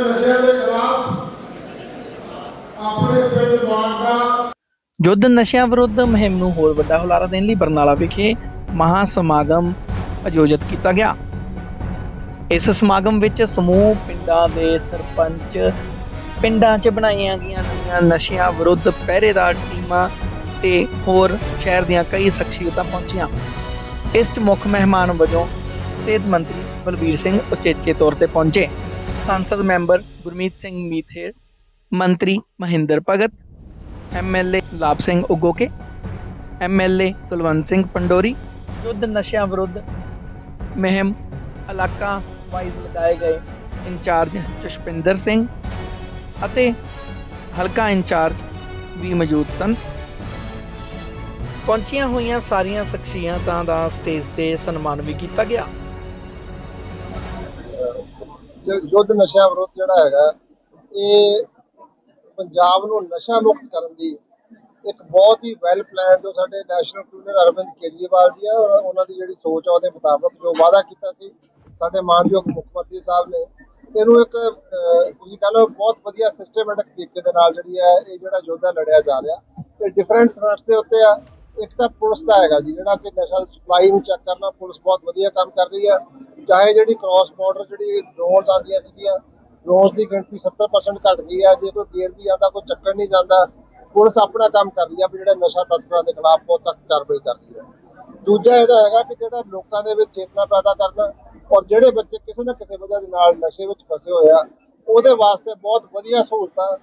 ਨਸ਼ਿਆਂ ਦੇ ਖਿਲਾਫ ਆਪਣੇ ਪਿੰਡ ਵਾਂਗਾ ਯੁੱਧ ਨਸ਼ਿਆਂ ਵਿਰੁੱਧ ਮੁਹਿੰਮ ਨੂੰ ਹੋਰ ਵੱਡਾ ਹੁਲਾਰਾ ਦੇਣ ਲਈ ਬਰਨਾਲਾ ਵਿਖੇ ਮਹਾ ਸਮਾਗਮ ਆਯੋਜਿਤ ਕੀਤਾ ਗਿਆ। ਇਸ ਸਮਾਗਮ ਵਿੱਚ ਸਮੂਹ ਪਿੰਡਾਂ ਦੇ ਸਰਪੰਚ ਪਿੰਡਾਂ 'ਚ ਬਣਾਈਆਂ ਗਈਆਂ ਨਵੀਆਂ ਨਸ਼ਿਆਂ ਵਿਰੁੱਧ ਪਹਿਰੇਦਾਰ ਟੀਮਾਂ ਤੇ ਹੋਰ ਸ਼ਹਿਰ ਦੀਆਂ ਕਈ ਸ਼ਖਸੀਅਤਾਂ ਪਹੁੰਚੀਆਂ। ਇਸ 'ਚ ਮੁੱਖ ਮਹਿਮਾਨ ਵਜੋਂ ਸਿਹਤ ਮੰਤਰੀ ਬਲਬੀਰ ਸਿੰਘ ਉਚੇਚੇ ਤੌਰ ਤੇ ਪਹੁੰਚੇ। ਸੰਸਦ ਮੈਂਬਰ ਗੁਰਮੀਤ ਸਿੰਘ ਮੀਥੇਰ ਮੰਤਰੀ ਮਹਿੰਦਰ ਭਗਤ ਐਮਐਲਏ ਲਾਭ ਸਿੰਘ ਉਗੋਕੇ ਐਮਐਲਏ ਕੁਲਵੰਤ ਸਿੰਘ ਪੰਡੋਰੀ ਯੁੱਧ ਨਸ਼ਿਆਂ ਵਿਰੁੱਧ ਮਹਿਮ ਇਲਾਕਾ ਵਾਈਜ਼ ਲਗਾਏ ਗਏ ਇੰਚਾਰਜ ਜਸ਼ਪਿੰਦਰ ਸਿੰਘ ਅਤੇ ਹਲਕਾ ਇੰਚਾਰਜ ਵੀ ਮੌਜੂਦ ਸਨ ਪਹੁੰਚੀਆਂ ਹੋਈਆਂ ਸਾਰੀਆਂ ਸ਼ਖਸੀਅਤਾਂ ਦਾ ਸਟੇਜ ਤੇ ਸਨਮਾਨ ਵੀ ਕੀਤਾ ਗਿਆ ਯੁੱਧ ਨਸ਼ਾ ਵਿਰੋਧ ਜਿਹੜਾ ਹੈਗਾ, ਇਹ ਪੰਜਾਬ ਨੂੰ ਨਸ਼ਾ ਮੁਕਤ ਕਰਨ ਦੀ ਇੱਕ ਬਹੁਤ ਹੀ ਵੈਲ ਪਲਾਨ ਜੋ ਸਾਡੇ ਨੈਸ਼ਨਲ ਕਮਿਸ਼ਨਰ ਅਰਵਿੰਦ ਕੇਜਰੀਵਾਲ ਜੀ ਆ ਉਹਨਾਂ ਦੀ ਜਿਹੜੀ ਸੋਚ ਆ ਉਹਦੇ ਮੁਤਾਬਕ ਜੋ ਵਾਅਦਾ ਕੀਤਾ ਸੀ, ਸਾਡੇ ਮਾਨਯੋਗ ਮੁੱਖ ਮੰਤਰੀ ਸਾਹਿਬ ਨੇ, ਇਹਨੂੰ ਇੱਕ ਤੁਸੀਂ ਕਹ ਲਓ ਬਹੁਤ ਵਧੀਆ ਸਿਸਟਮੈਟਿਕ ਤਰੀਕੇ ਦੇ ਨਾਲ ਜਿਹੜੀ ਹੈ ਇਹ ਜਿਹੜਾ ਯੋਧਾ ਲੜਿਆ ਜਾ ਰਿਹਾ। ਤੇ ਡਿਫਰੈਂਟ ਫਰੰਟਸ ਦੇ ਉੱਤੇ ਆ, ਇੱਕ ਤਾਂ ਪੁਲਿਸ ਦਾ ਹੈਗਾ ਜੀ, ਜਿਹੜਾ ਕਿ ਨਸ਼ਾ ਸਪਲਾਈ ਨੂੰ ਚੈੱਕ ਕਰਨਾ, ਪੁਲਿਸ ਬਹੁਤ ਵਧੀਆ ਕੰਮ ਕਰ ਰਹੀ ਹੈ ਚਾਹੇ ਜਿਹੜੀ ਕ੍ਰਾਸ ਬਾਰਡਰ ਜਿਹੜੀ ਡਰੋਨਸ ਆਉਂਦੀਆਂ ਸੀਗੀਆਂ ਡਰੋਨਸ ਦੀ ਗਿਣਤੀ 70% ਘਟ ਗਈ ਹੈ ਜੇ ਕੋਈ ਗੇਰ ਵੀ ਆਉਂਦਾ, ਕੋਈ ਚੱਕਰ ਨਹੀਂ ਜਾਂਦਾ, ਪੁਲਿਸ ਆਪਣਾ ਕੰਮ ਕਰ ਰਹੀ ਹੈ ਵੀ ਜਿਹੜਾ ਨਸ਼ਾ ਤਸਕਰਾਂ ਦੇ ਖਿਲਾਫ ਬਹੁਤ ਸਖਤ ਕਾਰਵਾਈ ਕਰ ਰਹੀ ਹੈ ਦੂਜਾ ਇਹਦਾ ਹੈਗਾ ਕਿ ਜਿਹੜਾ ਲੋਕਾਂ ਦੇ ਵਿੱਚ ਚੇਤਨਾ ਪੈਦਾ ਕਰਨਾ ਔਰ ਜਿਹੜੇ ਬੱਚੇ ਕਿਸੇ ਨਾ ਕਿਸੇ ਵਜ੍ਹਾ ਦੇ ਨਾਲ ਨਸ਼ੇ ਵਿੱਚ ਫਸੇ ਹੋਏ ਆ, ਉਹਦੇ ਵਾਸਤੇ ਬਹੁਤ ਵਧੀਆ ਸਹੂਲਤਾਂ,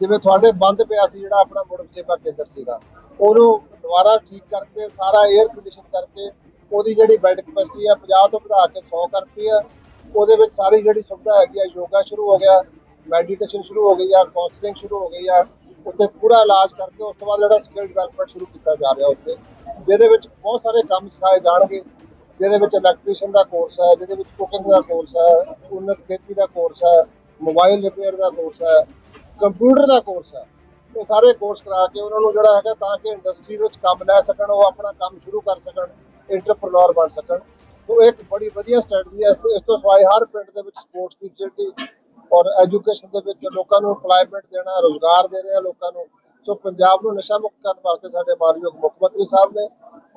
ਜਿਵੇਂ ਤੁਹਾਡੇ ਬੰਦ ਪਿਆ ਸੀ ਜਿਹੜਾ ਆਪਣਾ ਮੁੜ ਸੇਵਾ ਕੇਂਦਰ ਸੀਗਾ, ਉਹਨੂੰ ਦੁਬਾਰਾ ਠੀਕ ਕਰਕੇ, ਸਾਰਾ 에ਅਰ ਕੰਡੀਸ਼ਨ ਕਰਕੇ ਉਹਦੀ ਜਿਹੜੀ ਬੈੱਡ ਕਪੈਸਿਟੀ ਆ 50 ਤੋਂ ਵਧਾ ਕੇ 100 ਕਰਤੀ ਆ। ਉਹਦੇ ਵਿੱਚ ਸਾਰੀ ਜਿਹੜੀ ਸੁਵਿਧਾ ਹੈਗੀ ਆ, ਯੋਗਾ ਸ਼ੁਰੂ ਹੋ ਗਿਆ ਮੈਡੀਟੇਸ਼ਨ ਸ਼ੁਰੂ ਹੋ ਗਈ ਆ ਕਾਉਂਸਲਿੰਗ ਸ਼ੁਰੂ ਹੋ ਗਈ ਆ, ਉੱਥੇ ਪੂਰਾ ਇਲਾਜ ਕਰਕੇ ਉਸ ਤੋਂ ਬਾਅਦ ਜਿਹੜਾ ਸਕਿੱਲ ਡਿਵੈਲਪਮੈਂਟ ਸ਼ੁਰੂ ਕੀਤਾ ਜਾ ਰਿਹਾ ਉੱਥੇ। ਜਿਹਦੇ ਵਿੱਚ ਬਹੁਤ ਸਾਰੇ ਕੰਮ ਸਿਖਾਏ ਜਾਣਗੇ, ਜਿਹਦੇ ਵਿੱਚ ਇਲੈਕਟ੍ਰੀਸ਼ੀਅਨ ਦਾ ਕੋਰਸ ਹੈ ਜਿਹਦੇ ਵਿੱਚ ਕੁਕਿੰਗ ਦਾ ਕੋਰਸ ਹੈ ਉન્નਤ ਖੇਤੀ ਦਾ ਕੋਰਸ ਹੈ ਮੋਬਾਈਲ ਰਿਪੇਅਰ ਦਾ ਕੋਰਸ ਹੈ ਕੰਪਿਊਟਰ ਦਾ ਕੋਰਸ ਹੈ ਇਹ ਸਾਰੇ ਕੋਰਸ ਕਰਾ ਕੇ ਉਹਨਾਂ ਨੂੰ ਜਿਹੜਾ ਹੈਗਾ ਤਾਂ ਕਿ ਇੰਡਸਟਰੀ ਵਿੱਚ ਕੰਮ ਲੈ ਸਕਣ, ਉਹ ਆਪਣਾ ਕੰਮ ਸ਼ੁਰੂ ਕਰ ਸਕਣ। ਇੰਟਰਪ੍ਰੀਨਰ ਬਣ ਸਕਣ। ਉਹ ਇੱਕ ਬੜੀ ਵਧੀਆ ਸਟ੍ਰੈਟਜੀ ਹੈ। ਇਸ ਤੋਂ ਇਸ ਸਿਵਾਏ ਹਰ ਪਿੰਡ ਦੇ ਵਿੱਚ ਸਪੋਰਟਸ ਦੀ ਫੈਸਿਲਿਟੀ ਔਰ ਐਜੂਕੇਸ਼ਨ ਦੇ ਵਿੱਚ ਲੋਕਾਂ ਨੂੰ ਐਮਪਲੋਇਮੈਂਟ ਦੇਣਾ, ਰੋਜ਼ਗਾਰ ਦੇ ਰਿਹਾ ਲੋਕਾਂ ਨੂੰ। ਸੋ ਪੰਜਾਬ ਨੂੰ ਨਸ਼ਾ ਮੁਕਤ ਕਰਨ ਵਾਸਤੇ ਸਾਡੇ ਮਾਨਯੋਗ ਮੁੱਖ ਮੰਤਰੀ ਸਾਹਿਬ ਨੇ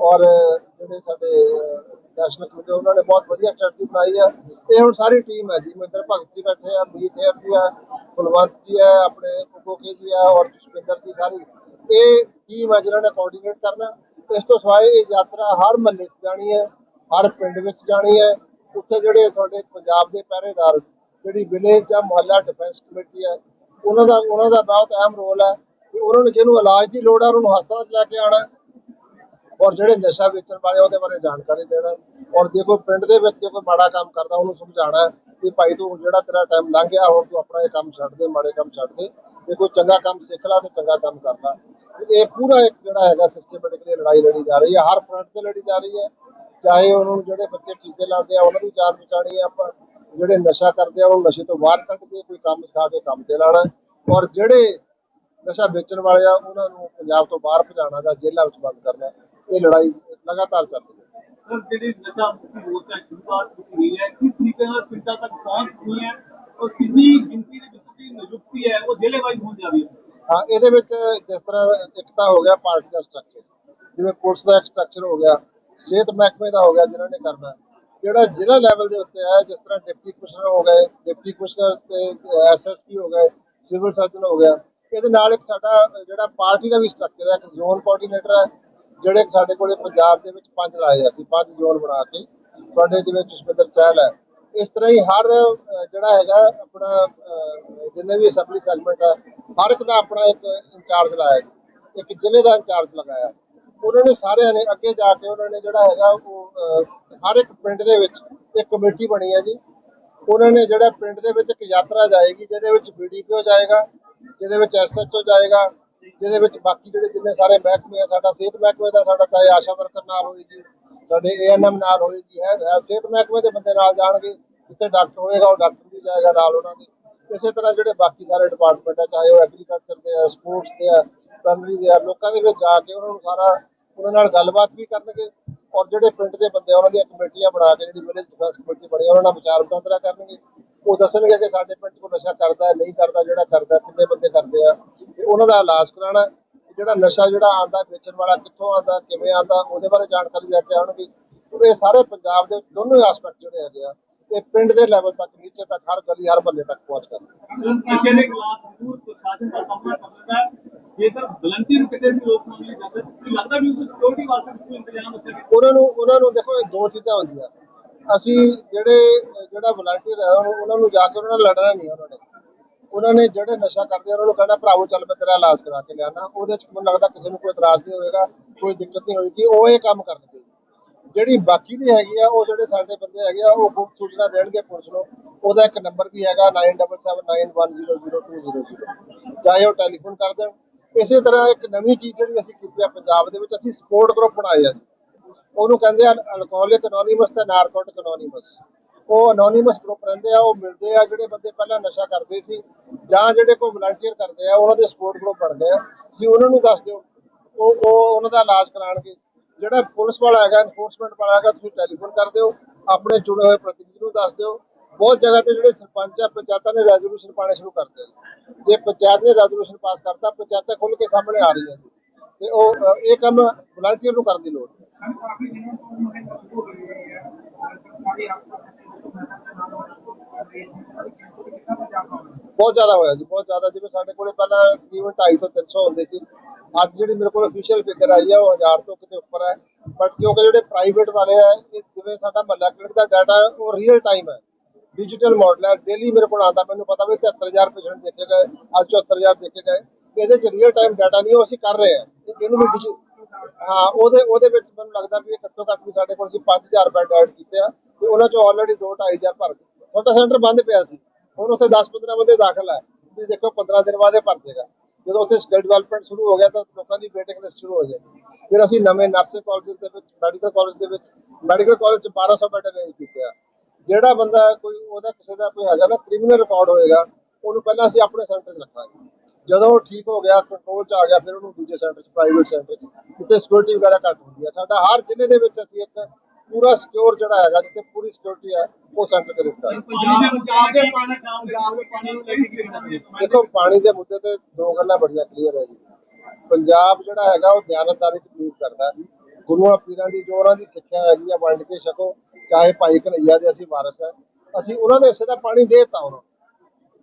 ਔਰ ਜਿਹੜੇ ਸਾਡੇ ਨੈਸ਼ਨਲ ਕਮੇਟੀ ਉਹਨਾਂ ਨੇ ਬਹੁਤ ਵਧੀਆ ਸਟ੍ਰੈਟਜੀ ਬਣਾਈ ਆ। ਇਹ ਹੁਣ ਸਾਰੀ ਟੀਮ ਹੈ ਜੀ। ਮਹਿੰਦਰ ਭਗਤ ਜੀ ਬੈਠੇ ਆ, ਮੀਤ ਹੈਰ ਜੀ ਆ, ਕੁਲਵੰਤ ਜੀ ਆ, ਆਪਣੇ ਉਗੋਕੇ ਜੀ ਆ ਔਰ ਜਸਵਿੰਦਰ ਜੀ ਸਾਰੀ। ਇਹ ਟੀਮ ਹੈ ਜਿਹਨਾਂ ਨੇ ਕੋਆਰਡੀਨੇਟ ਕਰਨਾ। ਇਸ ਤੋਂ ਸਿਵਾਏ, ਇਹ ਯਾਤਰਾ ਹਰ ਮਹੱਲੇ 'ਚ ਜਾਣੀ ਹੈ, ਹਰ ਪਿੰਡ ਵਿੱਚ ਜਾਣੀ ਹੈ। ਉੱਥੇ ਜਿਹੜੇ ਤੁਹਾਡੇ ਪੰਜਾਬ ਦੇ ਪਹਿਰੇਦਾਰ, ਜਿਹੜੀ ਵਿਲੇਜ ਜਾਂ ਮੁਹੱਲਾ ਡਿਫੈਂਸ ਕਮੇਟੀ ਹੈ, ਉਹਨਾਂ ਦਾ ਉਹਨਾਂ ਦਾ ਬਹੁਤ ਅਹਿਮ ਰੋਲ ਹੈ ਕਿ ਉਹਨਾਂ ਨੂੰ, ਜਿਹਨੂੰ ਇਲਾਜ ਦੀ ਲੋੜ ਹੈ, ਉਹਨਾਂ ਨੂੰ ਹਸਪਤਾਲ 'ਚ ਲੈ ਕੇ ਆਉਣਾ ਔਰ ਜਿਹੜੇ ਨਸ਼ਾ ਵੇਚਣ ਵਾਲੇ ਉਹਦੇ ਬਾਰੇ ਜਾਣਕਾਰੀ ਦੇਣਾ ਔਰ ਜੇ ਕੋਈ ਪਿੰਡ ਦੇ ਵਿੱਚ ਕੋਈ ਮਾੜਾ ਕੰਮ ਕਰਦਾ, ਉਹਨੂੰ ਸਮਝਾਉਣਾ ਕਿ ਭਾਈ ਤੂੰ ਜਿਹੜਾ ਤੇਰਾ ਟਾਈਮ ਲੰਘ ਗਿਆ, ਹੁਣ ਤੂੰ ਆਪਣਾ ਇਹ ਕੰਮ ਛੱਡ ਦੇ, ਮਾੜੇ ਕੰਮ ਛੱਡ ਦੇ। ਜੇ ਕੋਈ ਚੰਗਾ ਕੰਮ ਸਿੱਖ ਲਾ, ਤੇ ਚੰਗਾ ਕੰਮ ਕਰ ਲਾ ਇਹ ਪੂਰਾ ਇੱਕ ਜਿਹੜਾ ਹੈਗਾ ਸਿਸਟਮੈਟਿਕਲੀ ਲੜਾਈ ਲੜੀ ਜਾ ਰਹੀ ਹੈ। ਹਰ ਫਰੰਟ ਤੇ ਲੜੀ ਜਾ ਰਹੀ ਹੈ। ਚਾਹੇ ਉਹਨਾਂ ਨੂੰ ਜਿਹੜੇ ਬੱਚੇ ਟੀਕੇ ਲਾਉਂਦੇ ਆ, ਉਹਨਾਂ ਦੀ ਜਾਨ ਬਚਾਣੀ ਹੈ। ਆਪਾਂ ਜਿਹੜੇ ਨਸ਼ਾ ਕਰਦੇ ਆ, ਉਹਨੂੰ ਨਸ਼ੇ ਤੋਂ ਬਾਹਰ ਕੱਢ ਕੇ ਕੋਈ ਕੰਮ ਸਿਖਾ ਕੇ ਕੰਮ ਤੇ ਲਾਣਾ ਔਰ ਜਿਹੜੇ ਨਸ਼ਾ ਵੇਚਣ ਵਾਲੇ ਆ, ਉਹਨਾਂ ਨੂੰ ਪੰਜਾਬ ਤੋਂ ਬਾਹਰ ਭਜਾਉਣਾ ਜਾਂ ਜੇਲ੍ਹਾਂ ਵਿੱਚ ਬੰਦ ਕਰਨਾ ਇਹ ਲੜਾਈ ਲਗਾਤਾਰ ਚੱਲ ਰਹੀ ਹੈ। ਹੁਣ ਜਿਹੜੀ ਨਸ਼ਾ ਮੁਕਤੀ ਮੋਰਚਾ ਸ਼ੁਰੂਆਤ ਕੀਤੀ ਗਈ ਹੈ, ਕਿਸ ਤਰੀਕੇ ਨਾਲ ਪਿੰਡਾਂ ਤੱਕ ਪਹੁੰਚ ਹੋਈ ਹੈ? ਔਰ ਕਿੰਨੀ ਗਿਣਤੀ ਦੇ ਵਿੱਚ ਜਿਹੜੀ ਨਿਯੁਕਤੀ ਹੈ, ਉਹ ਜ਼ਿਲ੍ਹੇ ਵਾਈਜ਼ ਜਾ ਰਹੀ ਹੈ? ਹਾਂ, ਇਹਦੇ ਵਿੱਚ ਜਿਸ ਤਰ੍ਹਾਂ ਇੱਕ ਤਾਂ ਹੋ ਗਿਆ ਪਾਰਟੀ ਦਾ ਸਟਰਕਚਰ ਜਿਵੇਂ ਪੁਲਿਸ ਦਾ ਸਟਰਕਚਰ ਹੋ ਗਿਆ, ਸਿਹਤ ਮਹਿਕਮੇ ਦਾ ਹੋ ਗਿਆ ਜਿਨ੍ਹਾਂ ਨੇ ਕਰਨਾ, ਜਿਹੜਾ ਜ਼ਿਲ੍ਹਾ ਲੈਵਲ ਦੇ ਉੱਤੇ ਹੈ ਜਿਸ ਤਰ੍ਹਾਂ ਡਿਪਟੀ ਕਮਿਸ਼ਨਰ ਹੋ ਗਏ, ਡਿਪਟੀ ਕਮਿਸ਼ਨਰ ਤੇ ਐਸਐਸਪੀ ਹੋ ਗਏ, ਸਿਵਲ ਸਰਜਨ ਹੋ ਗਿਆ, ਇਹਦੇ ਨਾਲ ਇੱਕ ਸਾਡਾ ਜਿਹੜਾ ਪਾਰਟੀ ਦਾ ਵੀ ਸਟਰਕਚਰ ਹੈ, ਇੱਕ ਜ਼ੋਨ ਕੋਆਰਡੀਨੇਟਰ ਹੈ, ਜਿਹੜੇ ਸਾਡੇ ਕੋਲੇ ਪੰਜਾਬ ਦੇ ਵਿੱਚ ਪੰਜ ਲਾਏ ਅਸੀਂ ਪੰਜ ਜ਼ੋਨ ਬਣਾ ਕੇ ਤੁਹਾਡੇ ਜਿਵੇਂ ਜਸਵਿੰਦਰ ਚਹਿਲ ਹੈ, ਇਸ ਤਰ੍ਹਾਂ ਹੀ ਹਰ ਜਿਹੜਾ ਹੈਗਾ ਆਪਣਾ ਜਿੰਨੇ ਵੀ ਅਸੈਂਬਲੀ ਸੈਗਮੈਂਟ ਹੈ ਹਰ ਇੱਕ ਦਾ ਆਪਣਾ ਇੱਕ ਇੰਚਾਰਜ ਲਾਇਆ ਜੀ। ਇੱਕ ਜ਼ਿਲ੍ਹੇ ਦਾ ਇੰਚਾਰਜ ਲਗਾਇਆ ਉਹਨਾਂ ਨੇ ਸਾਰਿਆਂ ਨੇ ਅੱਗੇ ਜਾ ਕੇ ਉਹਨਾਂ ਨੇ ਜਿਹੜਾ ਹੈਗਾ ਉਹ ਹਰ ਇੱਕ ਪਿੰਡ ਦੇ ਵਿੱਚ ਇੱਕ ਕਮੇਟੀ ਬਣੀ ਹੈ ਜੀ ਉਹਨਾਂ ਨੇ ਜਿਹੜਾ ਪਿੰਡ ਦੇ ਵਿੱਚ ਇੱਕ ਯਾਤਰਾ ਜਾਏਗੀ, ਜਿਹਦੇ ਵਿੱਚ ਬੀਡੀਪੀਓ ਜਾਏਗਾ, ਜਿਹਦੇ ਵਿੱਚ ਐਸਐਚਓ ਜਾਏਗਾ, ਜਿਹਦੇ ਵਿੱਚ ਬਾਕੀ ਜਿਹੜੇ ਜਿੰਨੇ ਸਾਰੇ ਮਹਿਕਮੇ ਆ, ਸਾਡਾ ਸਿਹਤ ਮਹਿਕਮੇ ਦਾ ਸਾਡਾ ਚਾਹੇ ਆਸ਼ਾ ਵਰਕਰ ਨਾਲ ਹੋਏਗੀ ਸਾਡੇ ਏਐਨਐਮ ਨਾਲ ਹੋਏਗੀ ਹੈ ਸਿਹਤ ਮਹਿਕਮੇ ਦੇ ਬੰਦੇ ਨਾਲ ਜਾਣਗੇ, ਜਿੱਥੇ ਡਾਕਟਰ ਹੋਏਗਾ, ਉਹ ਡਾਕਟਰ ਵੀ ਜਾਏਗਾ ਨਾਲ ਉਹਨਾਂ ਦੇ ਇਸੇ ਤਰ੍ਹਾਂ ਜਿਹੜੇ ਬਾਕੀ ਸਾਰੇ ਡਿਪਾਰਟਮੈਂਟ ਆ, ਚਾਹੇ ਉਹ ਐਗਰੀਕਲਚਰ ਦੇ ਆ ਸਪੋਰਟਸ ਦੇ ਆ ਪ੍ਰਾਇਮਰੀ ਦੇ ਆ, ਲੋਕਾਂ ਦੇ ਵਿੱਚ ਜਾ ਕੇ ਉਹਨਾਂ ਨੂੰ ਸਾਰਾ ਉਹਨਾਂ ਨਾਲ ਗੱਲਬਾਤ ਵੀ ਕਰਨਗੇ ਔਰ ਜਿਹੜੇ ਪਿੰਡ ਦੇ ਬੰਦੇ ਉਹਨਾਂ ਦੀਆਂ ਕਮੇਟੀਆਂ ਬਣਾ ਕੇ ਜਿਹੜੀ ਵਿਲੇਜ ਡਿਫੈਂਸ ਕਮੇਟੀ ਬਣੀ ਉਹਨਾਂ ਨਾਲ ਵਿਚਾਰ ਵਟਾਂਦਰਾ ਕਰਨਗੇ। ਉਹ ਦੱਸਣਗੇ ਕਿ ਸਾਡੇ ਪਿੰਡ 'ਚ ਕੋਈ ਨਸ਼ਾ ਕਰਦਾ ਹੈ, ਨਹੀਂ ਕਰਦਾ, ਜਿਹੜਾ ਕਰਦਾ, ਕਿੰਨੇ ਬੰਦੇ ਕਰਦੇ ਆ। ਤੇ ਉਹਨਾਂ ਦਾ ਇਲਾਜ ਕਰਾਉਣਾ ਜਿਹੜਾ ਨਸ਼ਾ ਜਿਹੜਾ ਆਂਦਾ ਵੇਚਣ ਵਾਲਾ ਕਿੱਥੋਂ ਆਂਦਾ ਕਿਵੇਂ ਆਂਦਾ ਉਹਦੇ ਬਾਰੇ ਜਾਣਕਾਰੀ ਲੈ ਕੇ ਆਉਣਗੇ। ਇਹ ਸਾਰੇ ਪੰਜਾਬ ਦੇ ਦੋਨੋਂ ਐਸਪੈਕਟ ਜਿਹੜੇ ਹੈਗੇ ਆ ਇਹ ਪਿੰਡ ਦੇ ਲੈਵਲ ਤੱਕ ਨੀਚੇ ਤੱਕ ਹਰ ਗਲੀ ਹਰ ਮਹੱਲੇ ਤੱਕ ਪਹੁੰਚ ਕਰਦੇ ਨਸ਼ੇ ਦੇ ਖਿਲਾਫ ਜ਼ਰੂਰ ਪ੍ਰਸ਼ਾਸਨ ਦਾ ਸਾਹਮਣਾ ਕਰਨਾ ਹੈ ਜੇਕਰ ਵਲੰਟੀਅਰ ਨੂੰ ਕਿਸੇ ਵੀ ਲੋਕ ਨੂੰ ਜਾਂਦੇ ਤਾਂ ਲੱਗਦਾ ਵੀ ਉਸ ਸਿਕਿਉਰਿਟੀ ਵਾਸਤੇ ਕੋਈ ਇੰਤਜ਼ਾਮ ਉੱਥੇ ਕੀਤਾ ਉਹਨਾਂ ਨੂੰ ਉਹਨਾਂ ਨੂੰ ਦੇਖੋ ਇਹ ਦੋ ਚੀਜ਼ਾਂ ਹੁੰਦੀਆਂ। ਅਸੀਂ ਜਿਹੜੇ ਜਿਹੜਾ ਵਲੰਟੀਅਰ ਹੈ ਉਹਨੂੰ- ਨੂੰ ਜਾ ਕੇ ਉਹਨਾਂ ਨਾਲ ਲੜਨਾ ਨਹੀਂ ਉਹਨਾਂ ਨੇ। ਉਹਨਾਂ ਨੇ ਜਿਹੜੇ ਨਸ਼ਾ ਕਰਦੇ ਉਹਨਾਂ ਨੂੰ ਕਹਿਣਾ ਭਰਾਵੋ ਚੱਲ ਮੈਂ ਤੇਰਾ ਇਲਾਜ ਕਰਾ ਕੇ ਲਿਆਣਾ ਉਹਦੇ ਚ ਮੈਨੂੰ ਲੱਗਦਾ ਕਿਸੇ ਨੂੰ ਕੋਈ ਇਤਰਾਜ਼ ਨਹੀਂ ਹੋਏਗਾ ਕੋਈ ਦਿੱਕਤ ਨਹੀਂ ਹੋਏਗੀ। ਉਹ ਇਹ ਕੰਮ ਕਰਨਗੇ। ਜਿਹੜੀ ਬਾਕੀ ਦੀ ਹੈਗੀ ਆ, ਉਹ ਜਿਹੜੇ ਸਾਡੇ ਬੰਦੇ ਹੈਗੇ ਆ, ਉਹ ਗੁਪਤ ਸੂਚਨਾ ਦੇਣਗੇ ਪੁਲਿਸ ਨੂੰ। ਉਹਦਾ ਇੱਕ ਨੰਬਰ ਵੀ ਹੈਗਾ 9779100200 ਚਾਹੇ ਉਹ ਟੈਲੀਫੋਨ ਕਰ ਦੇਣ। ਇਸੇ ਤਰ੍ਹਾਂ ਇੱਕ ਨਵੀਂ ਚੀਜ਼ ਜਿਹੜੀ ਅਸੀਂ ਕੀਤੀ ਆ ਪੰਜਾਬ ਦੇ ਵਿੱਚ, ਅਸੀਂ ਸਪੋਰਟ ਗਰੁੱਪ ਬਣਾਏ ਆ ਉਹਨੂੰ ਕਹਿੰਦੇ ਆ ਅਲਕੋਹਲਿਕ ਅਨੋਨਿਮਸ ਤੇ ਨਾਰਕੋਟਿਕ ਅਨੋਨਿਮਸ ਉਹ ਅਨੋਨਿਮਸ ਗਰੁੱਪ ਰਹਿੰਦੇ ਆ, ਉਹ ਮਿਲਦੇ ਆ ਜਿਹੜੇ ਬੰਦੇ ਪਹਿਲਾਂ ਨਸ਼ਾ ਕਰਦੇ ਸੀ, ਜਾਂ ਜਿਹੜੇ ਕੋਈ ਵਲੰਟੀਅਰ ਕਰਦੇ ਆ, ਉਹਨਾਂ ਦੇ ਸਪੋਰਟ ਗਰੁੱਪ ਬਣਦੇ ਆ। ਤੁਸੀਂ ਉਹਨਾਂ ਨੂੰ ਦੱਸ ਦਿਓ। ਉਹ ਉਹ, ਉਹਨਾਂ ਦਾ ਇਲਾਜ ਕਰਾਉਣਗੇ। ਜਿਹੜਾ ਪੁਲਿਸ ਵਾਲਾ ਹੈਗਾ ਐਨਫੋਰਸਮੈਂਟ ਵਾਲਾ ਹੈਗਾ, ਤੁਸੀਂ ਟੈਲੀਫੋਨ ਕਰ ਦਿਓ, ਆਪਣੇ ਚੁਣੇ ਹੋਏ ਪ੍ਰਤੀਨਿਧੀ ਨੂੰ ਦੱਸ ਦਿਓ। ਬਹੁਤ ਜਗ੍ਹਾ ਤੇ ਜਿਹੜੇ ਸਰਪੰਚ ਆ, ਪੰਚਾਇਤਾਂ ਨੇ ਰੈਜ਼ੋਲੂਸ਼ਨ ਪਾਣੇ ਸ਼ੁਰੂ ਕਰਤੇ ਆ। ਜੇ ਪੰਚਾਇਤ ਨੇ ਰੈਜ਼ੋਲੂਸ਼ਨ ਪਾਸ ਕਰਤਾ, ਪੰਚਾਇਤਾਂ ਖੁੱਲ ਕੇ ਸਾਹਮਣੇ ਆ ਰਹੀਆਂ ਜੀ। ਤੇ ਉਹ ਇਹ ਕੰਮ ਵਲੰਟੀਅਰ ਨੂੰ ਕਰਨ ਦੀ ਲੋੜ ਬਹੁਤ ਜ਼ਿਆਦਾ ਹੋਇਆ ਜੀ, ਬਹੁਤ ਜ਼ਿਆਦਾ। ਜਿਵੇਂ ਸਾਡੇ ਕੋਲੇ ਪਹਿਲਾਂ ਤਕਰੀਬਨ 250 ਤੋਂ 300 ਹੁੰਦੇ ਸੀ। ਅੱਜ ਜਿਹੜੀ ਮੇਰੇ ਕੋਲ ਅਫੀਸ਼ੀਅਲ ਫਿਗਰ ਆਈ ਹੈ ਉਹ 1000 ਤੋਂ ਕਿਤੇ ਉੱਪਰ ਹੈ। ਬਟ ਕਿਉਂਕਿ ਜਿਹੜੇ ਪ੍ਰਾਈਵੇਟ ਵਾਲੇ ਆ, ਇਹ ਜਿਵੇਂ ਸਾਡਾ ਮਹੱਲਾ ਕਲੀਨਿਕ ਦਾ ਡਾਟਾ ਉਹ ਰੀਅਲ ਟਾਈਮ ਹੈ। ਡਿਜੀਟਲ ਮਾਡਲ ਹੈ। ਡੇਲੀ ਮੇਰੇ ਕੋਲ ਆਉਂਦਾ, ਮੈਨੂੰ ਪਤਾ ਵੀ 73000 ਪੇਸ਼ੈਂਟ ਦੇਖੇ ਗਏ, ਅੱਜ 74000 ਦੇਖੇ ਗਏ। ਇਹਦੇ ਚ ਰੀਅਲ ਟਾਈਮ ਡਾਟਾ ਨਹੀਂ, ਉਹ ਅਸੀਂ ਕਰ ਰਹੇ ਹਾਂ। ਇਹਨੂੰ ਵੀ ਹਾਂ, ਉਹਦੇ ਉਹਦੇ ਵਿੱਚ ਮੈਨੂੰ ਲੱਗਦਾ ਵੀ ਘੱਟੋ ਘੱਟ ਵੀ ਸਾਡੇ ਕੋਲ ਅਸੀਂ 5000 ਬੈਡ ਐਡ ਕੀਤੇ ਆ। ਤੇ ਉਹਨਾਂ ਚੋਂ ਆਲਰੇਡੀ 2 2500 ਭਰ ਗਏ। ਛੋਟਾ ਸੈਂਟਰ ਬੰਦ ਪਿਆ ਸੀ। ਹੁਣ ਉੱਥੇ 10-15 ਬੰਦੇ ਦਾਖਲ ਹੈ ਤੁਸੀਂ ਦੇਖੋ 15 ਦਿਨ ਬਾਅਦ ਇਹ ਭਰ ਜਾਏਗਾ। ਜਦੋਂ ਉੱਥੇ ਸਕਿੱਲ ਡਿਵੈਲਪਮੈਂਟ ਸ਼ੁਰੂ ਹੋ ਗਿਆ ਤਾਂ ਲੋਕਾਂ ਦੀ ਵੇਟਿੰਗ ਲਿਸਟ ਸ਼ੁਰੂ ਹੋ ਜਾਏਗੀ। ਫਿਰ ਅਸੀਂ ਨਵੇਂ ਨਰਸਿੰਗ ਕਾਲਜ ਦੇ ਵਿੱਚ ਮੈਡੀਕਲ ਕਾਲਜ ਦੇ ਵਿੱਚ ਮੈਡੀਕਲ ਕਾਲਜ ਚ 1200 ਬੈੱਡ ਅਰੇਂਜ ਕੀਤੇ ਆ। ਜਿਹੜਾ ਬੰਦਾ ਕੋਈ ਉਹਦਾ ਕਿਸੇ ਦਾ ਕੋਈ ਹੈਗਾ ਨਾ ਕ੍ਰਿਮੀਨਲ ਰਿਕਾਰਡ ਹੋਏਗਾ, ਉਹਨੂੰ ਪਹਿਲਾਂ ਅਸੀਂ ਆਪਣੇ ਸੈਂਟਰ 'ਚ ਰੱਖਾਂਗੇ। ਜਦੋਂ ਠੀਕ ਹੋ ਗਿਆ ਕੰਟਰੋਲ 'ਚ ਆ ਗਿਆ, ਫਿਰ ਉਹਨੂੰ ਦੂਜੇ ਸੈਂਟਰ 'ਚ ਪ੍ਰਾਈਵੇਟ ਸੈਂਟਰ 'ਚ ਜਿੱਥੇ ਸਿਕਿਉਰਿਟੀ ਵਗੈਰਾ ਘੱਟ ਹੁੰਦੀ ਹੈ ਸਾਡਾ ਹਰ ਜ਼ਿਲ੍ਹੇ ਦੇ ਵਿੱਚ ਅਸੀਂ ਇੱਕ ਪੂਰਾ ਸਿਕਿਉਰ ਜਿਹੜਾ ਹੈਗਾ, ਜਿੱਥੇ ਪੂਰੀ ਸਿਕਿਉਰਿਟੀ ਹੈ, ਉਹ ਸੈਂਟਰ ਤੇ ਦਿੱਤਾ। ਦੇਖੋ, ਪਾਣੀ ਦੇ ਮੁੱਦੇ ਤੇ ਦੋ ਗੱਲਾਂ ਬੜੀਆਂ ਕਲੀਅਰ ਹੈ ਜੀ। ਪੰਜਾਬ ਜਿਹੜਾ ਹੈਗਾ, ਉਹ ਦਿਆਨਤਦਾਰੀ ਚ ਬਲੀਵ ਕਰਦਾ ਗੁਰੂਆਂ ਪੀਰਾਂ ਦੀ, ਜੋ ਉਹਨਾਂ ਦੀ ਸਿੱਖਿਆ ਹੈਗੀ ਆ, ਵੰਡ ਕੇ ਛਕੋ, ਚਾਹੇ ਭਾਈ ਕਨਈਆ ਦੇ ਅਸੀਂ ਵਾਰਸ ਹੈ। ਅਸੀਂ ਉਹਨਾਂ ਦੇ ਹਿੱਸੇ ਦਾ ਪਾਣੀ ਦੇਤਾ ਉਹਨਾਂ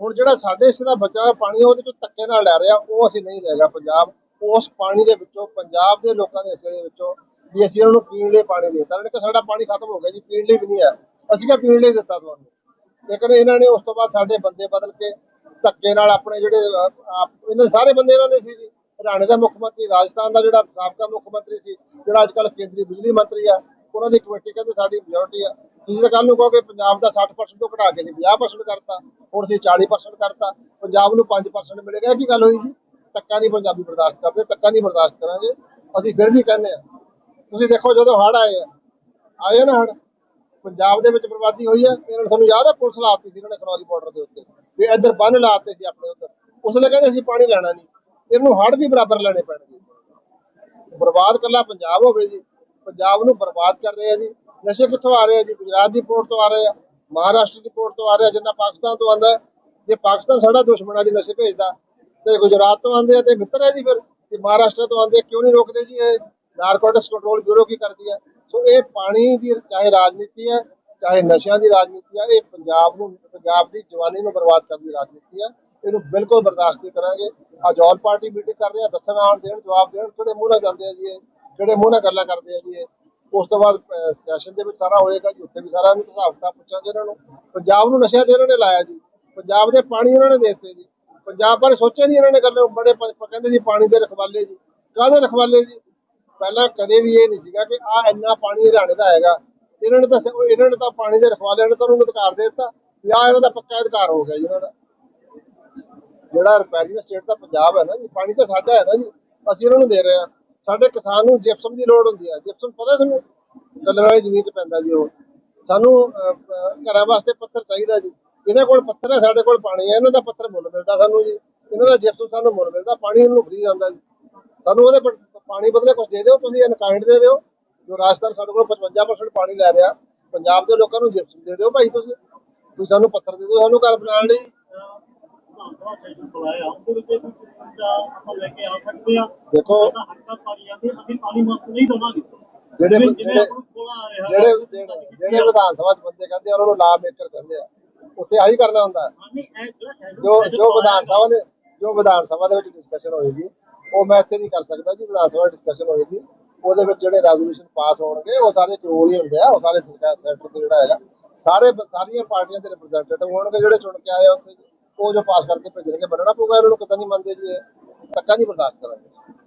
ਹੁਣ ਜਿਹੜਾ ਸਾਡੇ ਹਿੱਸੇ ਦਾ ਬਚਿਆ ਹੋਇਆ ਪਾਣੀ, ਉਹਦੇ ਚੋਂ ਧੱਕੇ ਨਾਲ ਲੈ ਰਿਹਾ, ਉਹ ਅਸੀਂ ਨਹੀਂ ਦੇਗਾ ਪੰਜਾਬ। ਉਸ ਪਾਣੀ ਦੇ ਵਿੱਚੋਂ, ਪੰਜਾਬ ਦੇ ਲੋਕਾਂ ਦੇ ਹਿੱਸੇ ਦੇ ਵਿੱਚੋਂ ਵੀ ਅਸੀਂ ਉਹਨਾਂ ਨੂੰ ਪੀਣ ਲਈ ਪਾਣੀ ਦੇਤਾ। ਉਹਨਾਂ ਨੇ ਕਿ ਸਾਡਾ ਪਾਣੀ ਖਤਮ ਹੋ ਗਿਆ ਜੀ, ਪੀਣ ਲਈ ਵੀ ਨਹੀਂ ਆ ਅਸੀਂ ਕਿਹਾ ਪੀਣ ਲਈ ਦਿੱਤਾ ਤੁਹਾਨੂੰ। ਲੇਕਿਨ ਇਹਨਾਂ ਨੇ ਉਸ ਤੋਂ ਬਾਅਦ ਸਾਡੇ ਬੰਦੇ ਬਦਲ ਕੇ ਧੱਕੇ ਨਾਲ ਆਪਣੇ ਜਿਹੜੇ ਇਹਨਾਂ ਸਾਰੇ ਬੰਦੇ ਇਹਨਾਂ ਦੇ ਸੀ ਜੀ। ਹਰਿਆਣੇ ਦਾ ਮੁੱਖ ਮੰਤਰੀ, ਰਾਜਸਥਾਨ ਦਾ ਜਿਹੜਾ ਸਾਬਕਾ ਮੁੱਖ ਮੰਤਰੀ ਸੀ, ਜਿਹੜਾ ਅੱਜ ਕੱਲ੍ਹ ਕੇਂਦਰੀ ਬਿਜਲੀ ਮੰਤਰੀ ਆ, ਉਹਨਾਂ ਦੀ ਕਮੇਟੀ ਕਹਿੰਦੇ ਸਾਡੀ ਮੈਜੋਰਟੀ ਆ। ਤੁਸੀਂ ਤਾਂ ਕੱਲ ਨੂੰ ਕਹੋਗੇ ਪੰਜਾਬ ਦਾ 60% ਤੋਂ ਘਟਾ ਕੇ ਜੀ 50% ਕਰਤਾ, ਹੁਣ ਅਸੀਂ 40% ਕਰਤਾ। ਪੰਜਾਬ ਨੂੰ 5% ਮਿਲੇਗਾ ਇਹ ਕੀ ਗੱਲ ਹੋਈ ਜੀ? ਧੱਕਾ ਨਹੀਂ ਪੰਜਾਬੀ ਬਰਦਾਸ਼ਤ ਕਰਦੇ, ਧੱਕਾ ਨਹੀਂ ਬਰਦਾਸ਼ਤ ਕਰਾਂਗੇ। ਅਸੀਂ ਫਿਰ ਵੀ ਕਹਿੰਦੇ ਆ ਤੁਸੀਂ ਦੇਖੋ ਜਦੋਂ ਹੜ੍ਹ ਆਏ ਆ ਆਏ ਨਾ ਹੜ੍ਹ ਪੰਜਾਬ ਦੇ ਵਿੱਚ ਬਰਬਾਦੀ ਹੋਈ ਹੈ ਇਹਨਾਂ ਨੂੰ ਤੁਹਾਨੂੰ ਯਾਦ ਹੈ ਪੁਲਿਸ ਲਾਤੀ ਸੀ ਇਹਨਾਂ ਨੇ ਖਨੌਰੀ ਬਾਰਡਰ ਦੇ ਉੱਤੇ ਵੀ ਇੱਧਰ ਬੰਨ ਲਾਤੇ ਸੀ ਆਪਣੇ ਉੱਧਰ ਉਸ ਵੇਲੇ ਕਹਿੰਦੇ ਅਸੀਂ ਪਾਣੀ ਲੈਣਾ ਨਹੀਂ ਇਹਨੂੰ ਹੜ੍ਹ ਵੀ ਬਰਾਬਰ ਲੈਣੇ ਪੈਣਗੇ। ਬਰਬਾਦ ਕੱਲਾ ਪੰਜਾਬ ਹੋਵੇ ਜੀ ਪੰਜਾਬ ਨੂੰ ਬਰਬਾਦ ਕਰ ਰਹੇ ਆ ਜੀ ਨਸ਼ੇ ਕਿੱਥੋਂ ਆ ਰਹੇ ਆ ਜੀ ਗੁਜਰਾਤ ਦੀ ਪੋਰਟ ਤੋਂ ਆ ਰਹੇ ਆ ਮਹਾਰਾਸ਼ਟਰ ਦੀ ਪੋਰਟ ਤੋਂ ਆ ਰਹੇ ਆ ਜਿੰਨਾ ਪਾਕਿਸਤਾਨ ਤੋਂ ਆਂਦਾ ਜੇ ਪਾਕਿਸਤਾਨ ਸਾਡਾ ਦੁਸ਼ਮਣ ਆ ਜੀ ਨਸ਼ੇ ਭੇਜਦਾ ਤੇ ਗੁਜਰਾਤ ਤੋਂ ਆਂਦੇ ਆ ਤੇ ਮਿੱਤਰ ਹੈ ਜੀ ਫਿਰ ਜੇ ਮਹਾਰਾਸ਼ਟਰ ਤੋਂ ਆਂਦੇ ਆ, ਕਿਉਂ ਨਹੀਂ ਰੋਕਦੇ ਜੀ ਇਹ? ਨਾਰਕੋਟਿਕਸ ਕੰਟਰੋਲ ਬਿਊਰੋ ਕੀ ਕਰਦੀ ਹੈ? ਸੋ ਇਹ ਪਾਣੀ ਦੀ ਚਾਹੇ ਰਾਜਨੀਤੀ ਹੈ, ਚਾਹੇ ਨਸ਼ਿਆਂ ਦੀ ਰਾਜਨੀਤੀ ਹੈ, ਇਹ ਪੰਜਾਬ ਨੂੰ, ਪੰਜਾਬ ਦੀ ਜਵਾਨੀ ਨੂੰ ਬਰਬਾਦ ਕਰਨ ਦੀ ਰਾਜਨੀਤੀ ਹੈ। ਇਹਨੂੰ ਬਿਲਕੁਲ ਬਰਦਾਸ਼ਤ ਨਹੀਂ ਕਰਾਂਗੇ। ਅੱਜ ਆਲ ਪਾਰਟੀ ਮੀਟਿੰਗ ਕਰ ਰਹੇ ਆ, ਦੱਸਣ ਆਉਣ ਦੇਣ, ਜਵਾਬ ਦੇਣ, ਕਿਹੜੇ ਮੂੰਹ ਨਾਲ ਜਾਂਦੇ ਆ ਜੀ ਇਹ? ਕਿਹੜੇ ਮੂੰਹ ਨਾਲ ਗੱਲਾਂ ਕਰਦੇ ਆ ਜੀ ਇਹ? ਉਸ ਤੋਂ ਬਾਅਦ ਸੈਸ਼ਨ ਦੇ ਵਿੱਚ ਸਾਰਾ ਹੋਏਗਾ ਜੀ, ਉੱਥੇ ਵੀ ਸਾਰਾ ਨੂੰ ਹਿਸਾਬ ਕਿਤਾਬ ਪੁੱਛਾਂਗੇ ਇਹਨਾਂ ਨੂੰ। ਪੰਜਾਬ ਨੂੰ ਨਸ਼ਿਆਂ ਦੇ ਇਹਨਾਂ ਨੇ ਲਾਇਆ ਜੀ। ਪੰਜਾਬ ਦੇ ਪਾਣੀ ਇਹਨਾਂ ਨੇ ਦੇ ਦਿੱਤੇ ਜੀ। ਪੰਜਾਬ ਬਾਰੇ ਸੋਚਿਆ ਨਹੀਂ ਇਹਨਾਂ ਨੇ ਗੱਲ, ਬੜੇ ਕਹਿੰਦੇ ਜੀ ਪਾਣੀ ਦੇ ਰਖਵਾਲੇ ਜੀ। ਕਾਹਦੇ ਰਖਵਾਲੇ ਜੀ? ਪਹਿਲਾਂ ਕਦੇ ਵੀ ਇਹ ਨਹੀਂ ਸੀਗਾ ਕਿ ਆ ਇੰਨਾ ਪਾਣੀ ਹਰਿਆਣੇ ਦਾ ਹੈਗਾ। ਇਹਨਾਂ ਨੇ ਤਾਂ ਇਹਨਾਂ ਨੇ ਤਾਂ ਪਾਣੀ ਦੇ ਰਖਵਾਲੇ ਨੇ ਤਾਂ ਉਹਨੂੰ ਅਧਿਕਾਰ ਦੇ ਦਿੱਤਾ। ਵੀ ਇਹਨਾਂ ਦਾ ਪੱਕਾ ਅਧਿਕਾਰ ਹੋ ਗਿਆ ਜੀ ਇਹਨਾਂ ਦਾ। ਜਿਹੜਾ ਰਿਪੈਰੀਅਨ ਸਟੇਟ ਦਾ ਪੰਜਾਬ ਹੈ ਨਾ ਜੀ, ਪਾਣੀ ਤਾਂ ਸਾਡਾ ਹੈ ਨਾ ਜੀ। ਅਸੀਂ ਇਹਨਾਂ ਨੂੰ ਦੇ ਰਹੇ ਹਾਂ। ਸਾਡੇ ਕਿਸਾਨ ਨੂੰ ਜਿਪਸਮ ਦੀ ਲੋੜ ਹੁੰਦੀ ਹੈ। ਜਿਪਸਮ ਪਤਾ ਤੁਹਾਨੂੰ ਗੱਲਣ ਵਾਲੀ ਜ਼ਮੀਨ 'ਚ ਪੈਂਦਾ ਜੀ ਉਹ। ਸਾਨੂੰ ਘਰਾਂ ਵਾਸਤੇ ਪੱਥਰ ਚਾਹੀਦਾ ਜੀ। ਇਹਨਾਂ ਕੋਲ ਪੱਥਰ ਹੈ, ਸਾਡੇ ਕੋਲ ਪਾਣੀ ਹੈ। ਇਹਨਾਂ ਦਾ ਪੱਥਰ ਮੁੱਲ ਮਿਲਦਾ ਸਾਨੂੰ ਜੀ। ਇਹਨਾਂ ਦਾ ਜਿਪਸਮ ਸਾਨੂੰ ਮੁੱਲ ਮਿਲਦਾ। ਪਾਣੀ ਇਹਨੂੰ ਫਰੀ ਜਾਂਦਾ ਜੀ। ਸਾਨੂੰ ਉਹਦੇ ਪਰ ਪਾਣੀ ਬਦਲੇ ਕੁਝ ਦੇ ਦਿਓ ਤੁਸੀਂ ਇਨਕਾਇੰਡ ਦੇ ਦਿਓ। ਜੋ ਰਾਜਸਥਾਨ ਸਾਡੇ ਕੋਲ 55% ਪਾਣੀ ਲੈ ਰਿਹਾ ਪੰਜਾਬ ਦੇ ਲੋਕਾਂ ਨੂੰ ਜਿਪਸਮ ਦੇ ਦਿਓ ਭਾਈ ਤੁਸੀਂ। ਤੁਸੀਂ ਸਾਨੂੰ ਪੱਤਰ ਦੇ ਦਿਓ ਸਾਨੂੰ ਘਰ ਬਣਾਉਣ ਲਈ। ਦੇਖੋ ਜਿਹੜੇ ਜਿਹੜੇ ਜਿਹੜੇ ਵਿਧਾਨ ਸਭਾ ਚ ਬੰਦੇ ਕਹਿੰਦੇ ਆ, ਉਹਨਾਂ ਨੂੰ ਲਾ ਮੇਕਰ ਕਹਿੰਦੇ ਆ। ਉੱਥੇ ਆਹੀ ਕਰਨਾ ਹੁੰਦਾ। ਜੋ ਜੋ ਵਿਧਾਨ ਸਭਾ ਦੇ ਜੋ ਵਿਧਾਨ ਸਭਾ ਦੇ ਵਿੱਚ ਡਿਸਕਸ਼ਨ ਹੋਏਗੀ ਉਹ ਮੈਂ ਇੱਥੇ ਨਹੀਂ ਕਰ ਸਕਦਾ ਜੀ, ਵਿਧਾਨ ਸਭਾ ਡਿਸਕਸ਼ਨ ਹੋਏਗੀ ਉਹਦੇ ਵਿੱਚ ਜਿਹੜੇ ਰੈਜ਼ੋਲੂਸ਼ਨ ਪਾਸ ਹੋਣਗੇ, ਉਹ ਸਾਰੇ ਕਾਨੂੰਨੀ ਹੁੰਦੇ ਆ, ਉਹ ਸਾਰੇ ਸਰਕਾਰ ਸੈਂਟਰ ਤੇ ਜਿਹੜਾ ਹੈਗਾ, ਸਾਰੇ ਸਾਰੀਆਂ ਪਾਰਟੀਆਂ ਦੇ ਰਿਪਰੈਜ਼ੈਂਟੇਟਿਵ ਹੋਣਗੇ ਜਿਹੜੇ ਚੁਣ ਕੇ ਆਏ ਆ ਉੱਥੇ। ਉਹ ਜੋ ਪਾਸ ਕਰਕੇ ਭੇਜਣਗੇ, ਬਣਨਾ ਪਊਗਾ, ਇਹਨਾਂ ਨੂੰ ਕਿਦਾਂ ਨਹੀਂ ਮੰਨਦੇ ਜੀ ਇਹ? ਧੱਕਾ ਨਹੀਂ ਬਰਦਾਸ਼ਤ ਕਰਾਂਗੇ।